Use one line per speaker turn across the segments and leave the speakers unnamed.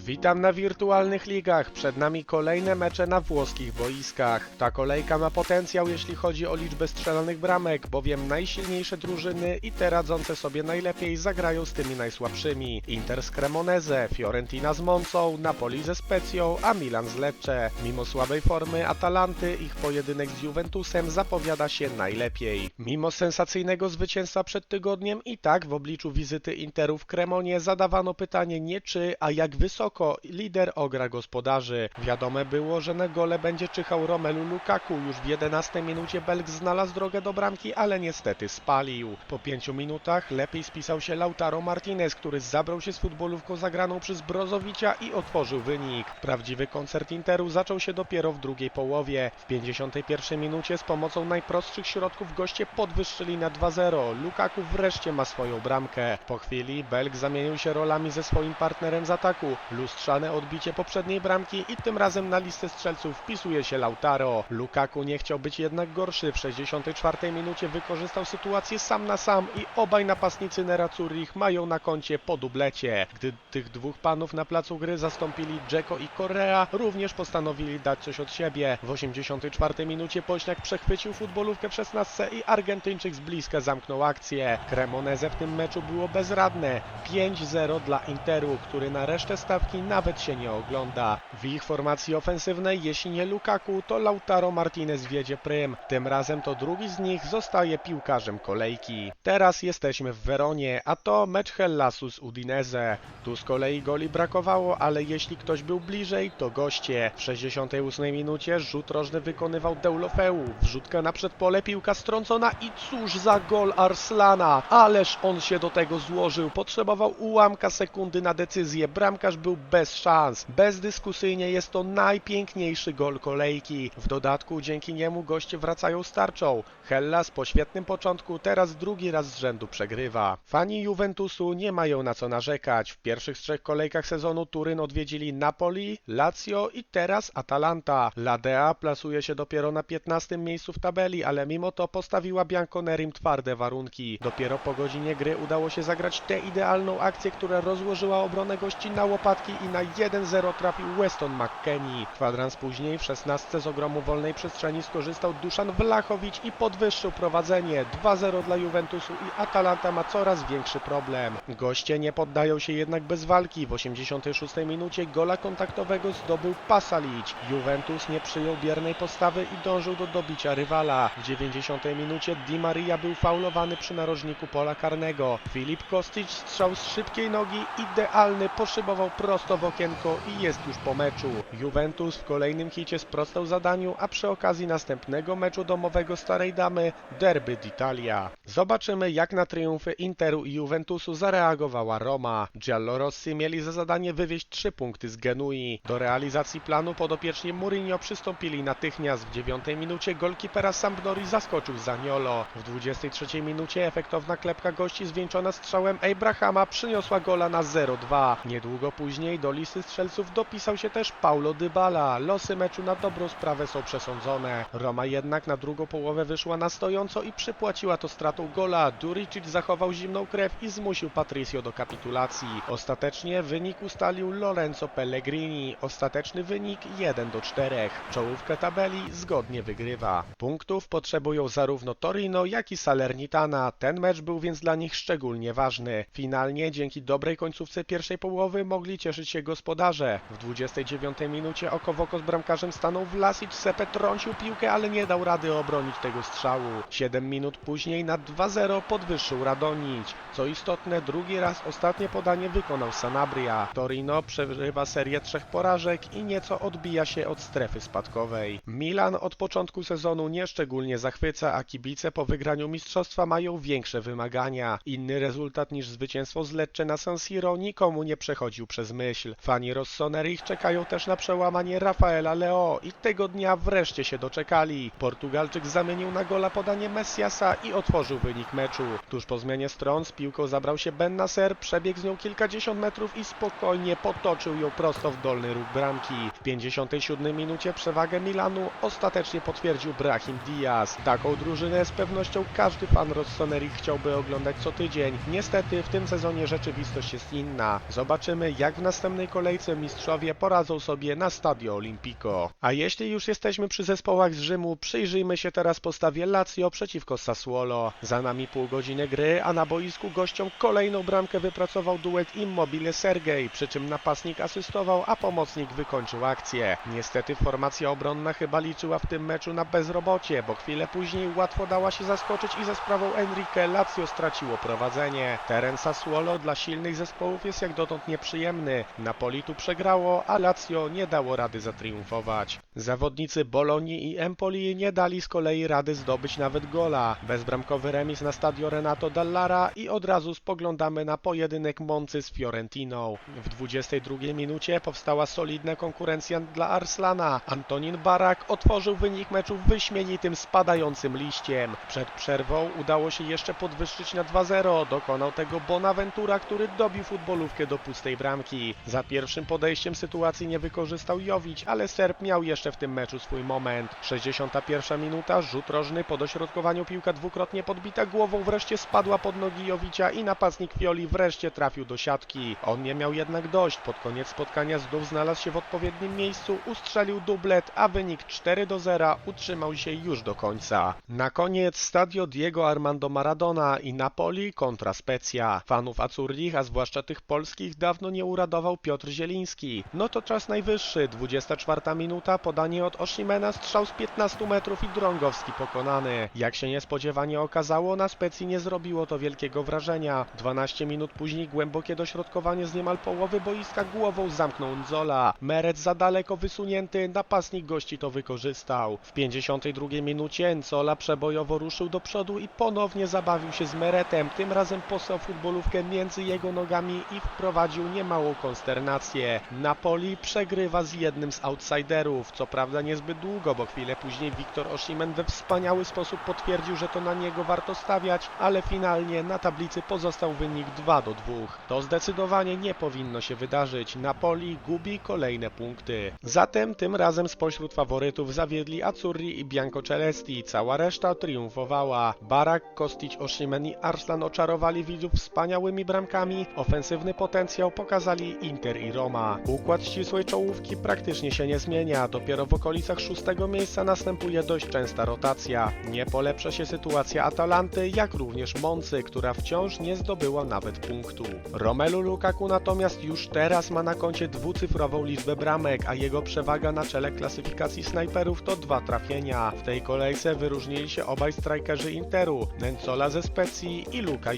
Witam na wirtualnych ligach. Przed nami kolejne mecze na włoskich boiskach. Ta kolejka ma potencjał, jeśli chodzi o liczbę strzelonych bramek, bowiem najsilniejsze drużyny i te radzące sobie najlepiej zagrają z tymi najsłabszymi. Inter z Cremoneze, Fiorentina z Moncą, Napoli ze Specją, a Milan z Lecce. Mimo słabej formy Atalanty, ich pojedynek z Juventusem zapowiada się najlepiej. Mimo sensacyjnego zwycięstwa przed tygodniem i tak w obliczu wizyty Interu w Cremonie zadawano pytanie nie czy, a jak wysoko lider ogra gospodarzy. Wiadome było, że na gole będzie czyhał Romelu Lukaku. Już w 11 minucie Belg znalazł drogę do bramki, ale niestety spalił. Po 5 minutach lepiej spisał się Lautaro Martinez, który zabrał się z futbolówką zagraną przez Brozowicia i otworzył wynik. Prawdziwy koncert Interu zaczął się dopiero w drugiej połowie. W 51 minucie z pomocą najprostszych środków goście podwyższyli na 2-0. Lukaku wreszcie ma swoją bramkę. Po chwili Belg zamienił się rolami ze swoim partnerem z ataku. Lustrzane odbicie poprzedniej bramki i tym razem na listę strzelców wpisuje się Lautaro. Lukaku nie chciał być jednak gorszy. W 64 minucie wykorzystał sytuację sam na sam i obaj napastnicy Nerazzurich mają na koncie po dublecie. Gdy tych dwóch panów na placu gry zastąpili Dzeko i Correa, również postanowili dać coś od siebie. W 84 minucie Pośniak przechwycił futbolówkę w 16 i Argentyńczyk z bliska zamknął akcję. Cremoneze w tym meczu było bezradne. 5-0 dla Interu, który na resztę nawet się nie ogląda. W ich formacji ofensywnej, jeśli nie Lukaku, to Lautaro Martinez wiedzie prym. Tym razem to drugi z nich zostaje piłkarzem kolejki. Teraz jesteśmy w Weronie, a to mecz Hellasu z Udinese. Tu z kolei goli brakowało, ale jeśli ktoś był bliżej, to goście. W 68 minucie rzut rożny wykonywał Deulofeu. Wrzutka na przedpole, piłka strącona i cóż za gol Arslana. Ależ on się do tego złożył. Potrzebował ułamka sekundy na decyzję. Bramkarz był bez szans. Bezdyskusyjnie jest to najpiękniejszy gol kolejki. W dodatku dzięki niemu goście wracają starczą. Hellas po świetnym początku teraz drugi raz z rzędu przegrywa. Fani Juventusu nie mają na co narzekać. W pierwszych trzech kolejkach sezonu Turyn odwiedzili Napoli, Lazio i teraz Atalanta. Ladea plasuje się dopiero na 15 miejscu w tabeli, ale mimo to postawiła Bianconerim twarde warunki. Dopiero po godzinie gry udało się zagrać tę idealną akcję, która rozłożyła obronę gości na łopatki i na 1-0 trafił Weston McKennie. Kwadrans później w 16 z ogromu wolnej przestrzeni skorzystał Duszan Wlachowicz i podwyższył prowadzenie. 2-0 dla Juventusu i Atalanta ma coraz większy problem. Goście nie poddają się jednak bez walki. W 86 minucie gola kontaktowego zdobył Pasalic. Juventus nie przyjął biernej postawy i dążył do dobicia rywala. W 90 minucie Di Maria był faulowany przy narożniku pola karnego. Filip Kostic strzał z szybkiej nogi idealny poszybował prosto w okienko i jest już po meczu. Juventus w kolejnym hicie sprostał zadaniu, a przy okazji następnego meczu domowego Starej Damy Derby d'Italia. Zobaczymy jak na triumfy Interu i Juventusu zareagowała Roma. Giallorossi mieli za zadanie wywieźć trzy punkty z Genui. Do realizacji planu podopieczni Mourinho przystąpili natychmiast. W 9 minucie golkipera Sampdori zaskoczył Zaniolo. W 23 minucie efektowna klepka gości zwieńczona strzałem Abrahama przyniosła gola na 0-2. Niedługo później do listy strzelców dopisał się też Paulo Dybala. Losy meczu na dobrą sprawę są przesądzone. Roma jednak na drugą połowę wyszła na stojąco i przypłaciła to stratą gola. Duricic zachował zimną krew i zmusił Patricio do kapitulacji. Ostatecznie wynik ustalił Lorenzo Pellegrini. Ostateczny wynik 1 do 4. Czołówkę tabeli zgodnie wygrywa. Punktów potrzebują zarówno Torino, jak i Salernitana. Ten mecz był więc dla nich szczególnie ważny. Finalnie dzięki dobrej końcówce pierwszej połowy mogli cieszyć się gospodarze. W 29 minucie oko w oko z bramkarzem stanął Vlasic, Sepe trącił piłkę, ale nie dał rady obronić tego strzału. 7 minut później na 2-0 podwyższył Radonić. Co istotne, drugi raz ostatnie podanie wykonał Sanabria. Torino przerywa serię trzech porażek i nieco odbija się od strefy spadkowej. Milan od początku sezonu nieszczególnie zachwyca, a kibice po wygraniu mistrzostwa mają większe wymagania. Inny rezultat niż zwycięstwo z Lecce na San Siro nikomu nie przechodził przez myśl. Fani Rossonerich czekają też na przełamanie Rafaela Leo i tego dnia wreszcie się doczekali. Portugalczyk zamienił na gola podanie Messiasa i otworzył wynik meczu. Tuż po zmianie stron z piłką zabrał się Ben Nasser, przebiegł z nią kilkadziesiąt metrów i spokojnie potoczył ją prosto w dolny róg bramki. W 57 minucie przewagę Milanu ostatecznie potwierdził Brahim Diaz. Taką drużynę z pewnością każdy fan Rossonerich chciałby oglądać co tydzień. Niestety w tym sezonie rzeczywistość jest inna. Zobaczymy jak w następnej kolejce mistrzowie poradzą sobie na Stadio Olimpico. A jeśli już jesteśmy przy zespołach z Rzymu, przyjrzyjmy się teraz postawie Lazio przeciwko Sassuolo. Za nami pół godziny gry, a na boisku gościom kolejną bramkę wypracował duet Immobile Sergej, przy czym napastnik asystował, a pomocnik wykończył akcję. Niestety formacja obronna chyba liczyła w tym meczu na bezrobocie, bo chwilę później łatwo dała się zaskoczyć i za sprawą Enrique Lazio straciło prowadzenie. Teren Sassuolo dla silnych zespołów jest jak dotąd nieprzyjemny. Napoli tu przegrało, a Lazio nie dało rady zatriumfować. Zawodnicy Bolonii i Empoli nie dali z kolei rady zdobyć nawet gola. Bezbramkowy remis na stadio Renato Dallara i od razu spoglądamy na pojedynek Moncy z Fiorentiną. W 22 minucie powstała solidna konkurencja dla Arslana. Antonin Barak otworzył wynik meczu wyśmienitym spadającym liściem. Przed przerwą udało się jeszcze podwyższyć na 2-0. Dokonał tego Bonaventura, który dobił futbolówkę do pustej bramki. Za pierwszym podejściem sytuacji nie wykorzystał Jowić, ale Serb miał jeszcze w tym meczu swój moment. 61 minuta, rzut rożny po dośrodkowaniu piłka dwukrotnie podbita głową wreszcie spadła pod nogi Jowicia i napastnik Fioli wreszcie trafił do siatki. On nie miał jednak dość. Pod koniec spotkania znów znalazł się w odpowiednim miejscu, ustrzelił dublet, a wynik 4 do 0 utrzymał się już do końca. Na koniec stadio Diego Armando Maradona i Napoli kontra Specja. Fanów Azzurrich, a zwłaszcza tych polskich, dawno nie uradował Piotr Zieliński. No to czas najwyższy, 24 minuta, podanie od Oshimena, strzał z 15 metrów i Drągowski pokonany. Jak się niespodziewanie okazało, na Specji nie zrobiło to wielkiego wrażenia. 12 minut później głębokie dośrodkowanie z niemal połowy boiska głową zamknął Nzola. Meret za daleko wysunięty, napastnik gości to wykorzystał. W 52 minucie Nzola przebojowo ruszył do przodu i ponownie zabawił się z Meretem. Tym razem posłał futbolówkę między jego nogami i wprowadził niemałą konsternację. Napoli przegrywa z jednym z outsiderów. Co prawda niezbyt długo, bo chwilę później Wiktor Oshimen we wspaniały sposób potwierdził, że to na niego warto stawiać, ale finalnie na tablicy pozostał wynik 2 do 2. To zdecydowanie nie powinno się wydarzyć. Napoli gubi kolejne punkty. Zatem tym razem spośród faworytów zawiedli Azzurri i Biancocelesti. Cała reszta triumfowała. Barak, Kostić, Oshimen i Arslan oczarowali widzów wspaniałymi bramkami. Ofensywny potencjał pokazali Inter i Roma. Układ ścisłej czołówki praktycznie się nie zmienia. Dopiero w okolicach szóstego miejsca następuje dość częsta rotacja. Nie polepsza się sytuacja Atalanty, jak również Moncy, która wciąż nie zdobyła nawet punktu. Romelu Lukaku natomiast już teraz ma na koncie dwucyfrową liczbę bramek, a jego przewaga na czele klasyfikacji snajperów to dwa trafienia. W tej kolejce wyróżnili się obaj strajkerzy Interu, Nencola ze Specji i Luka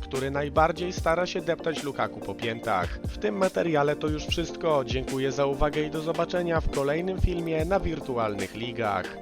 który najbardziej stara się deptać Lukaku po piętach. W tym materiale to już wszystko. Dziękuję za uwagę i do zobaczenia w kolejnym filmie na wirtualnych ligach.